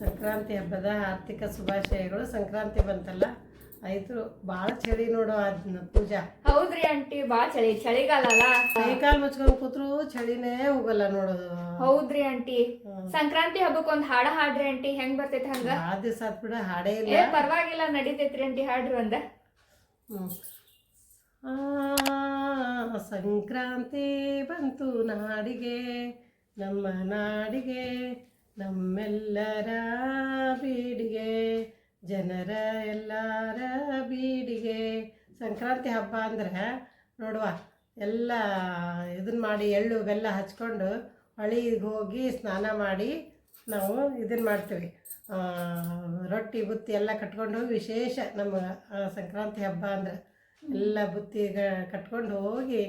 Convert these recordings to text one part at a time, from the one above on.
ಸಂಕ್ರಾಂತಿ ಹಬ್ಬದ ಆರ್ಥಿಕ ಶುಭಾಶಯಗಳು. ಸಂಕ್ರಾಂತಿ ಬಂತಲ್ಲ ಆಯ್ತು ಭಾಳ ಚಳಿ ನೋಡು ಅದನ್ನ ಪೂಜಾ. ಹೌದ್ರಿ ಆಂಟಿ ಬಾ ಚಳಿ. ಚಳಿಗಾಲ ಅಲ್ಲ. ಕೈಕಾಲು ಮುಚ್ಕೊಂಡು ಕೂತ್ರು ಚಳಿನೇ ಹೋಗಲ್ಲ ನೋಡೋದು ಹೌದ್ರಿ ಆಂಟಿ. ಸಂಕ್ರಾಂತಿ ಹಬ್ಬಕ್ಕೆ ಒಂದ್ ಹಾಡ ಹಾಡ್ರಿ ಆಂಟಿ. ಹೆಂಗ್ ಬರ್ತೈತಿ ಹಂಗ? ಆ ದಿವಸ ಬಿಡ ಹಾಡೇ ಏ ಇಲ್ಲ ಪರವಾಗಿಲ್ಲ ನಡೀತೈತ್ರಿ ಆಂಟಿ ಹಾಡ್ರಿ ಒಂದ ಹ್ಮ್. ಆ, ಸಂಕ್ರಾಂತಿ ಬಂತು ನಾಡಿಗೆ ನಮ್ಮ ನಾಡಿಗೆ. ನಮ್ಮೆಲ್ಲರ ಬೀಡಿಗೆ, ಜನರ ಎಲ್ಲರ ಬೀಡಿಗೆ. ಸಂಕ್ರಾಂತಿ ಹಬ್ಬ ಅಂದ್ರೆ ನೋಡುವ, ಎಲ್ಲ ಇದನ್ನ ಮಾಡಿ ಎಳ್ಳು, ಬೆಲ್ಲ ಹಚ್ಕೊಂಡು ಹಳಿಗೆ ಹೋಗಿ ಸ್ನಾನ ಮಾಡಿ ನಾವು ಇದನ್ನ ಮಾಡ್ತೀವಿ. ರೊಟ್ಟಿ, ಬುತ್ತಿ ಎಲ್ಲ ಕಟ್ಕೊಂಡು ವಿಶೇಷ ನಮ್ಮ ಸಂಕ್ರಾಂತಿ ಹಬ್ಬ ಅಂದ್ರೆ ಎಲ್ಲ ಬುತ್ತಿ ಕಟ್ಕೊಂಡು ಹೋಗಿ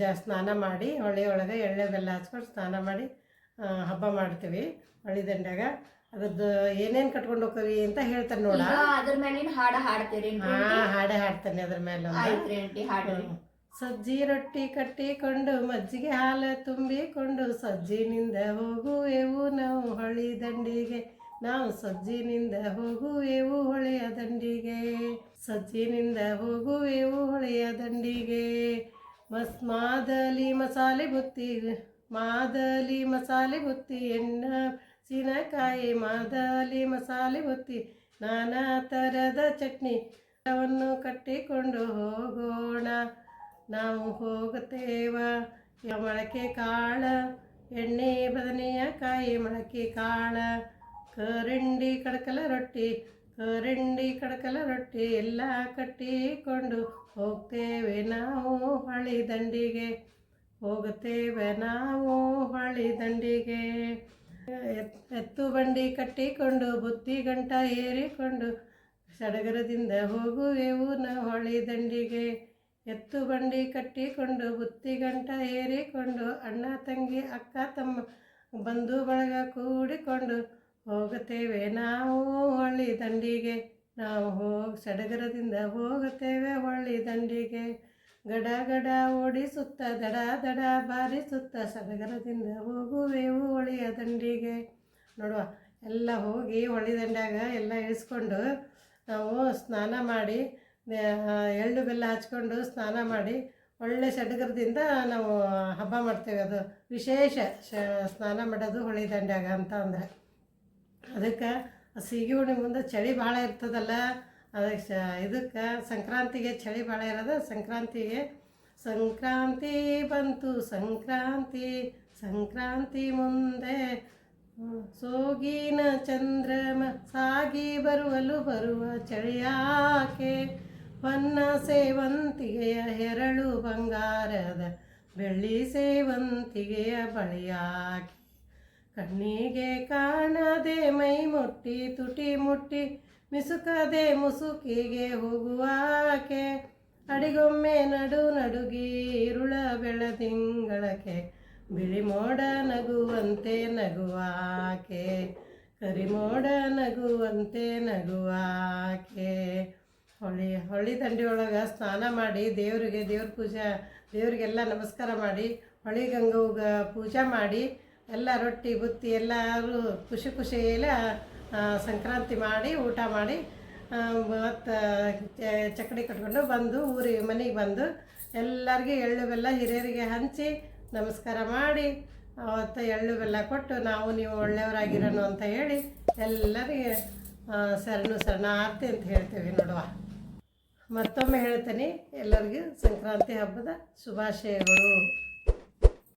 ಜ, ಸ್ನಾನ ಮಾಡಿ ಹೊಳೆ ಒಳಗೆ ಎಳ್ಳೆ, ಬೆಲ್ಲ ಹಚ್ಕೊಂಡು ಸ್ನಾನ ಮಾಡಿ ಹಬ್ಬ ಮಾಡ್ತೀವಿ ಹೊಳಿ ದಂಡ್ಯಾಗ ಅದ್ರದ್ದು ಏನೇನು ಕಟ್ಕೊಂಡು ಹೋಗ್ತೀವಿ ಅಂತ ಹೇಳ್ತಾರೆ ನೋಡ. ಅದ್ರ ಮೇಲಿನ ಹಾಡ ಹಾಡ್ತೀರಿ ಹಾ ಹಾಡೇ ಹಾಡ್ತಾನೆ ಅದ್ರ ಮೇಲೆ ಸಜ್ಜಿ ರೊಟ್ಟಿ ಕಟ್ಟಿಕೊಂಡು ಮಜ್ಜಿಗೆ ಹಾಲು ತುಂಬಿಕೊಂಡು ಸಜ್ಜಿನಿಂದ ಹೋಗುವೆವು ನಾವು ಹೊಳಿ ದಂಡಿಗೆ. ನಾವು ಸಜ್ಜಿನಿಂದ ಹೋಗುವೆವು ಹೊಳೆಯ ದಂಡಿಗೆ. ಸಜ್ಜಿನಿಂದ ಹೋಗುವೆವು ಹೊಳೆಯ ದಂಡಿಗೆ. ಮಸ್ ಮಾದಲಿ ಮಸಾಲೆ ಬುತ್ತಿ ಮಾದಲಿ ಮಸಾಲೆ ಬುತ್ತಿ, ಎಣ್ಣ, ಸಿನಕಾಯಿ, ಮಾದಲಿ ಮಸಾಲೆ ಬುತ್ತಿ, ನಾನಾ ಥರದ ಚಟ್ನಿ ಎಲ್ಲವನ್ನು ಕಟ್ಟಿಕೊಂಡು ಹೋಗೋಣ. ನಾವು ಹೋಗುತ್ತೇವ. ಮೊಳಕೆ ಕಾಳ, ಎಣ್ಣೆ, ಬದನೆಯ ಕಾಯಿ, ಮೊಳಕೆ ಕಾಳ, ಕರಂಡಿ ಕಡಕಲ ರೊಟ್ಟಿ, ಕರಂಡಿ ಕಡಕಲ ರೊಟ್ಟಿ ಎಲ್ಲ ಕಟ್ಟಿಕೊಂಡು ಹೋಗ್ತೇವೆ ನಾವು ಹಳಿ ದಂಡಿಗೆ. ಹೋಗುತ್ತೇವೆ ನಾವು ಹೊಳಿ ದಂಡಿಗೆ. ಎತ್- ಎತ್ತು ಬಂಡಿ ಕಟ್ಟಿಕೊಂಡು, ಬುತ್ತಿ ಗಂಟ ಏರಿಕೊಂಡು, ಸಡಗರದಿಂದ ಹೋಗುವೆವು ನಾವು ಹೊಳಿ ದಂಡಿಗೆ. ಎತ್ತು ಬಂಡಿ ಕಟ್ಟಿಕೊಂಡು, ಬುತ್ತಿ ಗಂಟ ಏರಿಕೊಂಡು, ಅಣ್ಣ, ತಂಗಿ, ಅಕ್ಕ, ತಮ್ಮ, ಬಂಧು ಬಳಗ ಕೂಡಿಕೊಂಡು ಹೋಗುತ್ತೇವೆ ನಾವು ಹೊಳಿ ದಂಡಿಗೆ. ನಾವು ಹೋಗಿ, ಸಡಗರದಿಂದ ಹೋಗುತ್ತೇವೆ ಹೊಳ್ಳಿ ದಂಡಿಗೆ. ಗಡ ಗಡ ಓಡಿಸುತ್ತ, ದಡ ದಡ ಬಾರಿಸುತ್ತ, ಸಡಗರದಿಂದ ಹೋಗುವೆವು ಹೊಳೆಯ ದಂಡಿಗೆ. ನೋಡುವ, ಎಲ್ಲ ಹೋಗಿ ಹೊಳಿ ದಂಡ್ಯಾಗ ಎಲ್ಲ ಇಳಿಸ್ಕೊಂಡು ನಾವು ಸ್ನಾನ ಮಾಡಿ ಎಳ್ಳು ಬೆಲ್ಲ ಹಚ್ಕೊಂಡು ಸ್ನಾನ ಮಾಡಿ ಒಳ್ಳೆ ಸಡಗರದಿಂದ ನಾವು ಹಬ್ಬ ಮಾಡ್ತೇವೆ. ಅದು ವಿಶೇಷ ಶ, ಸ್ನಾನ ಮಾಡೋದು ಹೊಳಿ ದಂಡ್ಯಾಗ ಅಂತ ಅಂದರೆ. ಅದಕ್ಕೆ ಸೀಗಿ ಹುಣ್ಣಿಮೆ ಮುಂದೆ ಚಳಿ ಭಾಳ ಇರ್ತದಲ್ಲ. ಅದಕ್ಕೆ ಶ ಇದಕ್ಕೆ ಸಂಕ್ರಾಂತಿಗೆ ಚಳಿ ಭಾಳ ಇರೋದು. ಸಂಕ್ರಾಂತಿಗೆ ಸಂಕ್ರಾಂತಿ ಬಂತು. ಸಂಕ್ರಾಂತಿ ಸಂಕ್ರಾಂತಿ ಮುಂದೆ ಸೋಗಿನ ಚಂದ್ರಮ ಸಾಗಿ ಬರುವಲು ಬರುವ ಚಳಿಯಾಕೆ ಹೊನ್ನ ಸೇವಂತಿಗೆಯ ಹೆರಳು ಬಂಗಾರದ ಬೆಳ್ಳಿ ಸೇವಂತಿಗೆಯ ಬಳಿಯಾಕೆ ಕಣ್ಣಿಗೆ ಕಾಣದೆ ಮೈ ಮುಟ್ಟಿ ತುಟಿ ಮುಟ್ಟಿ ಮಿಸುಕದೆ ಮುಸುಕಿಗೆ ಹೋಗುವಾಕೆ ಅಡಿಗೊಮ್ಮೆ ನಡು ನಡುಗಿ ಇರುಳ ಬೆಳದಿಂಗಳಕ್ಕೆ ಬಿಳಿ ಮೋಡ ನಗುವಂತೆ ನಗುವಾಕೆ ಕರಿಮೋಡ ನಗುವಂತೆ ನಗುವಾಕೆ ಹೊಳಿ ಹೊಳಿ ತಂಡಿಯೊಳಗೆ ಸ್ನಾನ ಮಾಡಿ ದೇವರಿಗೆ ದೇವ್ರ ಪೂಜಾ, ದೇವರಿಗೆಲ್ಲ ನಮಸ್ಕಾರ ಮಾಡಿ ಹೊಳಿ ಗಂಗವ್ಗ ಪೂಜೆ ಮಾಡಿ ಎಲ್ಲ ರೊಟ್ಟಿ, ಬುತ್ತಿ ಎಲ್ಲರೂ ಖುಷಿ ಖುಷಿಯಲ್ಲಿ ಸಂಕ್ರಾಂತಿ ಮಾಡಿ, ಊಟ ಮಾಡಿ ಮತ್ತು ಚಕ್ಕಡಿ ಕಟ್ಕೊಂಡು ಬಂದು, ಊರಿಗೆ, ಮನೆಗೆ ಬಂದು ಎಲ್ಲರಿಗೆ ಎಳ್ಳು ಬೆಲ್ಲ ಹಿರಿಯರಿಗೆ ಹಂಚಿ ನಮಸ್ಕಾರ ಮಾಡಿ, ಅವತ್ತು ಎಳ್ಳು ಬೆಲ್ಲ ಕೊಟ್ಟು ನಾವು ನೀವು ಒಳ್ಳೆಯವರಾಗಿರೋಣ ಅಂತ ಹೇಳಿ ಎಲ್ಲರಿಗೆ ಸರಣು ಸರಣ ಆರ್ತಿ ಅಂತ ಹೇಳ್ತೀವಿ ನೋಡುವ. ಮತ್ತೊಮ್ಮೆ ಹೇಳ್ತೀನಿ, ಎಲ್ಲರಿಗೂ ಸಂಕ್ರಾಂತಿ ಹಬ್ಬದ ಶುಭಾಶಯಗಳು.